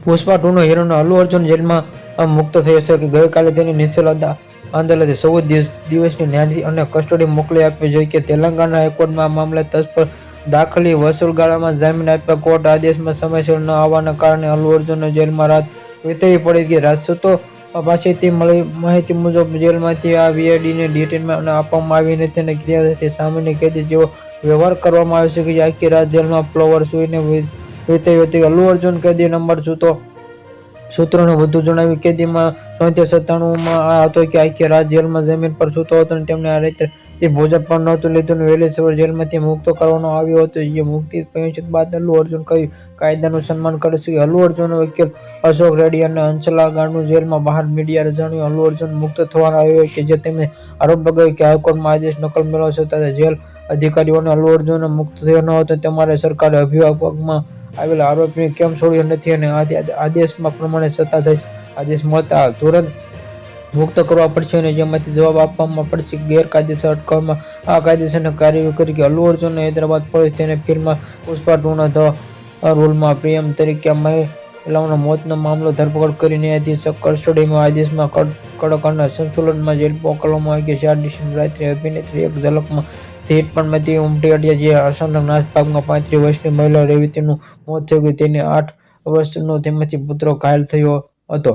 પુષ્પા ટુનો હીરોનો અલ્લુ અર્જુન જેલમાં મુક્ત થયો છે કે ગઈકાલે તેની નિશ્ચલ આંદોલનથી ચૌદ દિવસ દિવસની ન્યાયથી અને કસ્ટડી મોકલી આપવી જોઈએ કે તેલંગાણા હાઈકોર્ટમાં મામલે તત્પર દાખલી વસૂલગાળામાં જામીન આપવા કોર્ટ આદેશમાં સમયસર ન આવવાના કારણે અલ્લુ અર્જુનને જેલમાં રાત વિતવી પડી ગઈ રાજસૂતો પાસેથી મળી માહિતી મુજબ જેલમાંથી આ વીઆઈડીને ડિટેનમાં આપવામાં આવી નથી અને ત્યાંથી સામાન્ય કેદી જેવો વ્યવહાર કરવામાં આવ્યો છે કે આખી રાત જેલમાં ફ્લોવર સુઈને વિતવી હતી અલ્લુ અર્જુન કેદી નંબર સૂતો સૂત્રોને વધુ જણાવ્યું કેદીમાં તોતેર સત્તાણુંમાં આ હતો કે આખી રાત જેલમાં જમીન પર સૂતો હતો અને તેમને આ રીતે એ ભોજન પણ નહોતું લીધું વહેલી સવારે જેલમાંથી મુક્ત કરવાનો આવ્યો હતો. એ મુક્તિ પહોંચ્યા બાદ અલ્લુ અર્જુન કહ્યું, કાયદાનું સન્માન કરે છે અલ્લુ અર્જુન વકીલ અશોક રેડ્ડી અને અંશલા ગાંડુ જેલમાં બહાર મીડિયાએ જણાવ્યું, અલ્લુ અર્જુન મુક્ત થવાનો આવ્યો કે જે તેમને આરોપ લગાવ્યો કે હાઈકોર્ટમાં આદેશ નકલ મેળવશે ત્યારે જેલ અધિકારીઓને અલ્લુ અર્જુન મુક્ત થયો ન હતો. તમારે સરકારે અભિભાવકમાં આવેલા આરોપીને કેમ છોડ્યો નથી અને આદેશમાં પ્રમાણે સત્તાધીશ આદેશ મળતા તુરંત મુક્ત કરવા પડશે અને જેમાંથી જવાબ આપવામાં પડશે ગેરકાયદેસર અટકાવવામાં આ કાયદેસરની કાર્યવાહી કરી કે અલ્લુ અર્જુનને હૈદરાબાદ પોલીસ તેને ફિલ્મ પુષ્પા ટુના ધ રોલમાં પ્રિયમ તરીકે મહિલાઓનો મોતનો મામલો ધરપકડ કરી ન્યાયાધીશ કસ્ટડીમાં આદેશમાં કડક અને સંતુલનમાં જેલ મોકલવામાં આવી ગયા ચાર ડિસેમ્બર રાત્રે અભિનેત્રી એક ઝલકમાં થિયેટરમાંથી ઉમટી હટ્યા જે અચાનક નાસભાગમાં પાંત્રીસ વર્ષની મહિલા રેવતીનું મોત થયું. તેને આઠ વર્ષનો તેમાંથી પુત્ર ઘાયલ થયો હતો.